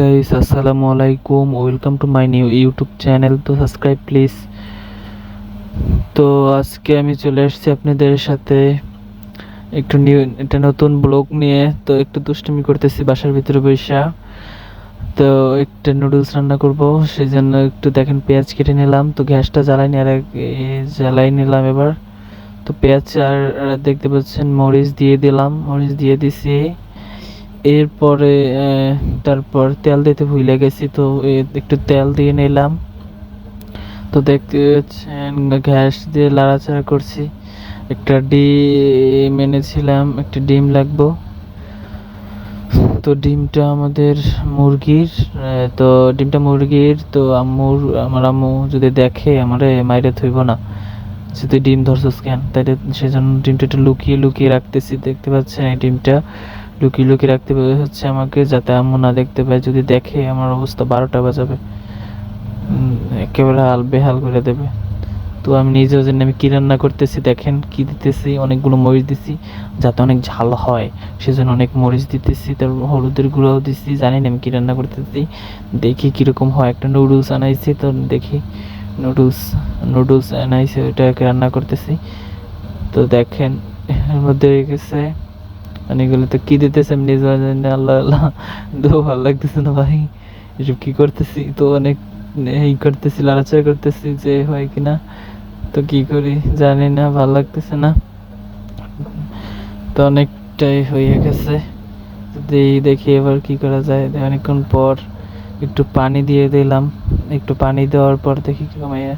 Guys আসসালামু আলাইকুম welcome to my new YouTube channel তো সাবস্ক্রাইব প্লিজ তো আজকে আমি চলে এসেছি আপনাদের সাথে একটু নিউ একটা নতুন ব্লগ নিয়ে। তো একটু দুষ্টুমি করতেছি বাসার ভিতরে বৈশা তো একটা নুডলস রান্না করব সেই জন্য একটু দেখেন পেঁয়াজ কেটে নিলাম। তো গ্যাসটা জ্বালাইনি আর জ্বালাই নিলাম এবার। তো পেঁয়াজ আর দেখতে পাচ্ছেন মরিচ দিয়ে দিলাম, মরিচ দিয়ে দিছি। এরপরে তারপর তেল দিতে ভুলে গেছি তো একটু তেল দিয়ে নিলাম। তো দেখতে পাচ্ছেন, গ্যাস দিয়ে লাড়াচাড়া করছি। একটা ডিম এনেছিলাম, একটা ডিম লাগবো। তো ডিমটা আমাদের মুরগির তো ডিমটা মুরগির, তো আম্মুর, আমার আম্মু যদি দেখে, আমারে মাইরে থইব না। যদি ডিম ধরছস কেন? তাই সেজন্য ডিমটা একটু লুকিয়ে লুকিয়ে রাখতেছি, দেখতে পাচ্ছেন এই ডিমটা। লুকিয়ে লুকিয়ে রাখতে হচ্ছে আমাকে যাতে আম্মু না দেখতে পায়, যদি দেখে আমার অবস্থা বারোটা বাজাবে। একেবারে হাল বেহাল করে দেবে। তো আমি নিজেও জন্য আমি কী রান্না করতেছি, দেখেন কী দিতেছি, অনেকগুলো মরিচ দিছি, যাতে অনেক ঝাল হয়। সেজন্য অনেক মরিচ দিতেছি তার হলুদের গুঁড়াও দিছি, জানি না আমি কী রান্না করতেছি। দেখি কীরকম হয়, একটা নুডলস আনাইছি, তো দেখি নুডলস নুডলস আনাইছি ওইটাকে রান্না করতেছি। তো দেখেন, এর মধ্যে হয়ে গেছে অনেকগুলো তো কি দিতেছে? আমি জানি আল্লাহ আল্লাহ। তো ভালো লাগতেছে না ভাই। এসব কি করতেছি? তো অনেক এই করতেছি, লড়াচড়া করতেছি যে হয় কিনা তো কি করি? জানি না, ভালো লাগতেছে না। তো অনেকটাই হয়ে গেছে। দেখি এবার কি করা যায়। অনেকক্ষণ পর একটু পানি দিয়ে দিলাম। একটু পানি দেওয়ার পর দেখি কমাইয়া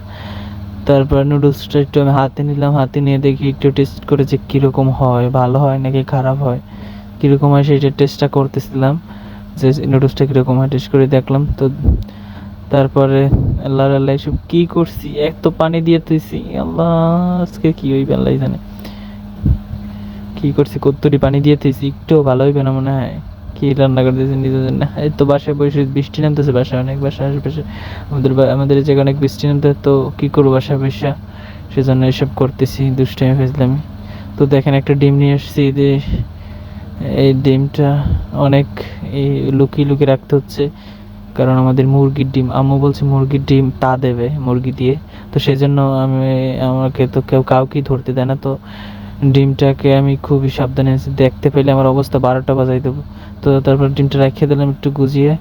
তারপর নুডলসটা একটু আমি হাতে নিলাম, হাতে নিয়ে দেখি একটু টেস্ট করে যে কীরকম হয়, ভালো হয় নাকি খারাপ হয়? কীরকম হয় সেটা টেস্টটা করতেছিলাম, যে নুডলসটা কীরকম হয় টেস্ট করে দেখলাম। তো তারপরে আল্লাহ আল্লাহ এসব কী করছি? এক তো পানি দিয়ে তুইছি আল্লাহ, আজকে কী হইবে আল্লাহ জানে। কি করছি? কত্তরি পানি দিয়ে তুইছি একটু ভালো হইবে না মনে হয়। কি রান্না করতেছি নিজের জন্য? এই তো বাসায় বসে বৃষ্টি নামতেছে, বাসায় অনেক বাসায় আশেপাশে। আমাদের আমাদের এই জায়গায় অনেক বৃষ্টি নামতে, তো কী করব বাসায় বসে? সেজন্য এসব করতেছি দুষ্টাইমে ফেসলামি তো দেখেন একটা ডিম নিয়ে এসেছি যে এই ডিমটা অনেক এই লুকিয়ে লুকিয়ে রাখতে হচ্ছে। কারণ আমাদের মুরগির ডিম, আম্মু বলছে মুরগির ডিম তা দেবে মুরগি দিয়ে। তো সেজন্য আমি আমাকে তো কেউ কাউকেই ধরতে দেয় না, তো ডিমটাকে আমি খুবই সাবধানে। দেখতে পেলে আমার অবস্থা বারোটা বাজাই দেবো। তো তারপর ডিমটা রেখে দিলাম একটু গুজিয়ে।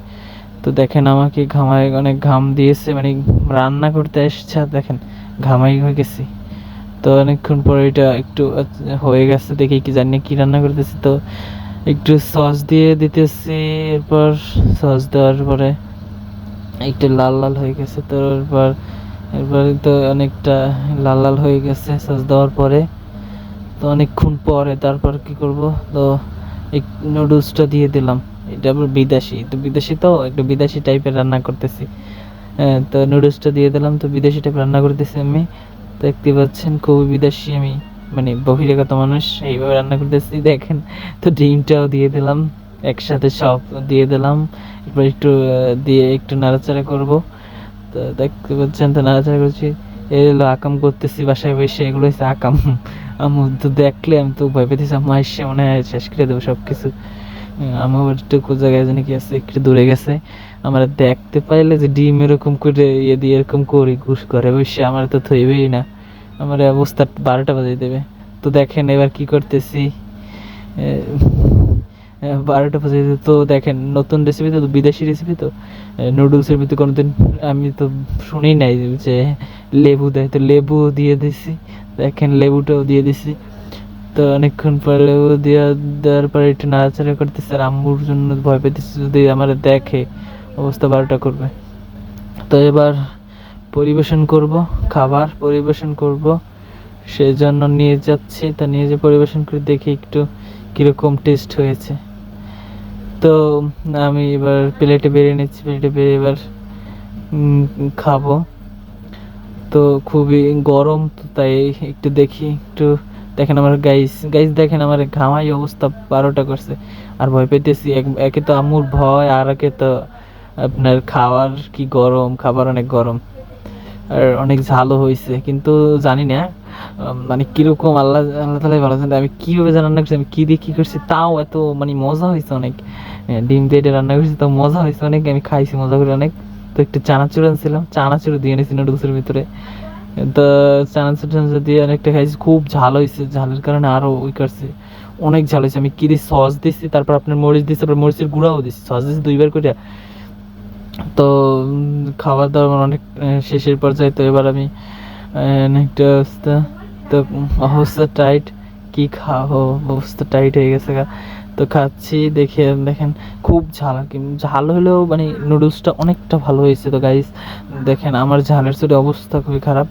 তো দেখেন আমাকে ঘামায় অনেক ঘাম দিয়েছে মানে রান্না করতে এসেছে দেখেন ঘামাই হয়ে গেছি। তো অনেকক্ষণ পরে এটা একটু হয়ে গেছে, দেখি কি জানি কি রান্না করতেছি। তো একটু সস দিয়ে দিতেছি, এরপর সস দেওয়ার পরে একটু লাল লাল হয়ে গেছে। তো এরপর এরপর তো অনেকটা লাল লাল হয়ে গেছে সস দেওয়ার পরে। তো অনেকক্ষণ পরে তারপর কি করব? তো এই নুডলসটা দিয়ে দিলাম। এটা আবার বিদেশি। তো বিদেশি তো একটু বিদেশি টাইপের রান্না করতেছি। হ্যাঁ, তো নুডলসটা দিয়ে দিলাম। তো বিদেশি টাইপ রান্না করতেছি আমি। তো দেখতে পাচ্ছেন খুবই বিদেশি আমি। মানে বহিরাগত মানুষ এইভাবে রান্না করতেছি দেখেন। তো ডিমটাও দিয়ে দিলাম। একসাথে সব দিয়ে দিলাম। এরপর একটু দিয়ে একটু নাড়াচাড়া করব। তো দেখতে পাচ্ছেন তো নাড়াচাড়া করছি। এই হলো আকাম করতেছি, বাসায় বসে এগুলো হচ্ছে আকাম। আমি তো দেখলে আমি তো ভয় পেতেছি আমার এসে মনে হয় শেষ করে দেবো সব কিছু আমার একটু জায়গায় জানি কি আছে, একটু দূরে গেছে। আমরা দেখতে পাইলে যে ডিম এরকম করে ইয়ে দিয়ে এরকম করি, ঘুষ করে বসে আমার তো থইবেই না। আমার অবস্থা বারোটা বাজে দেবে। তো দেখেন এবার কি করতেছি। বারোটা বাজে। দিতে তো দেখেন, নতুন রেসিপি তো, বিদেশি রেসিপি তো। নুডলসের ভিতরে কোনোদিন আমি তো শুনি নাই যে লেবু দেয়। তো লেবু দিয়ে দিছি। দেখেন, লেবুটাও দিয়ে দিছি। তো অনেকক্ষণ পর লেবু দেওয়া দেওয়ার পরে একটু নাড়াচাড়া করতেছে। আর আম্মুর জন্য ভয় পেতেছে যদি আমার দেখে অবস্থা বারোটা করবে। তো এবার পরিবেশন করব, খাবার পরিবেশন করব। সেই জন্য নিয়ে যাচ্ছি। তা নিয়ে যে পরিবেশন করে দেখি একটু কীরকম টেস্ট হয়েছে। তো, আমি এবার প্লেটে বেরিয়ে নিচ্ছি প্লেটে বেরিয়ে এবার খাব। তো খুবই গরম, তো তাই একটু দেখি, একটু দেখেন আমার গাইস গাইস দেখেন আমার ঘামাই অবস্থা বারোটা করছে। আর ভয় পেতেছি, এক- তো আম্মুর ভয়, আর একে তো আপনার খাওয়ার কি গরম, খাবার অনেক গরম। আর অনেক ঝালও হয়েছে কিন্তু জানি না মানে কীরকম আল্লাহ আল্লাহ তালাই ভালো জানে, আমি কীভাবে রান্না করছি, আমি কী দিয়ে কী করছি, তাও এত মানে মজা হয়েছে অনেক। ডিম দিয়ে এটা রান্না করছি, তাও মজা হয়েছে অনেক, আমি খাইছি মজা করে অনেক। তো একটু চানাচুর আনছিলাম, চানাচুর দিয়ে এনেছি নুডলসের ভিতরে। তো চানাচুর টানাচুর দিয়ে অনেকটা খাইছি, খুব ঝাল হয়েছে ঝালের কারণে আরও ওই করছে। অনেক ঝাল হয়েছে আমি কী দিয়ে সস দিছি, তারপর আপনার মরিচ দিছি, তারপর মরিচের গুঁড়াও দিছি, সস দিছি দুইবার করে তো খাওয়া দাওয়া অনেক শেষের পর্যায়ে তো এবার আমি অনেকটা অবস্থা তো অবস্থা টাইট কি খাব? অবস্থা টাইট হয়ে গেছে গা। তো খাচ্ছি, দেখে দেখেন খুব ঝাল কি ঝাল হলেও মানে নুডলসটা অনেকটা ভালো হয়েছে তো গাইস দেখেন আমার ঝালের চোটে অবস্থা খুবই খারাপ।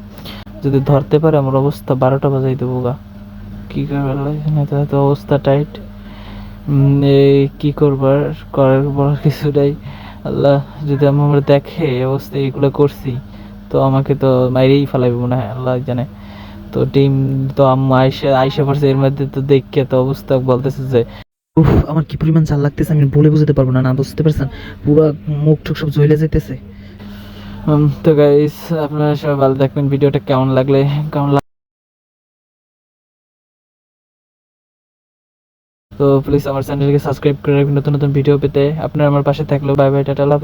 যদি ধরতে পারে আমার অবস্থা বারোটা বাজাই দেবো গা। কী করবার তো অবস্থা টাইট এই কী করবার করার বড় কিছু নাই। আল্লাহ, যদি আমার দেখে অবস্থা এগুলো করছি। তো আমাকে তো মাইরেই ফেলাইবে মনে হয় আল্লাহ জানে। তো টিম তো আম্মা আইসা আইসা পড়ছে এর মধ্যে তো দেখে তো অবস্থা বলতেছে যে উফ আমার কি পরিমাণ ঝাল লাগতেছে আমি বলে বুঝতে পারব না না বুঝতে পারছেন? পুরো মুখ টুক সব জ্বলে যাইতেছে। তো গাইস আপনারা সবাই ভালো থাকবেন ভিডিওটা কেমন লাগলে কেমন তো প্লিজ আমার চ্যানেলকে সাবস্ক্রাইব করে রাখবেন নতুন নতুন ভিডিও পেতে। আপনারা আমার পাশে থাকলেও বাই বাই টাটা লাভ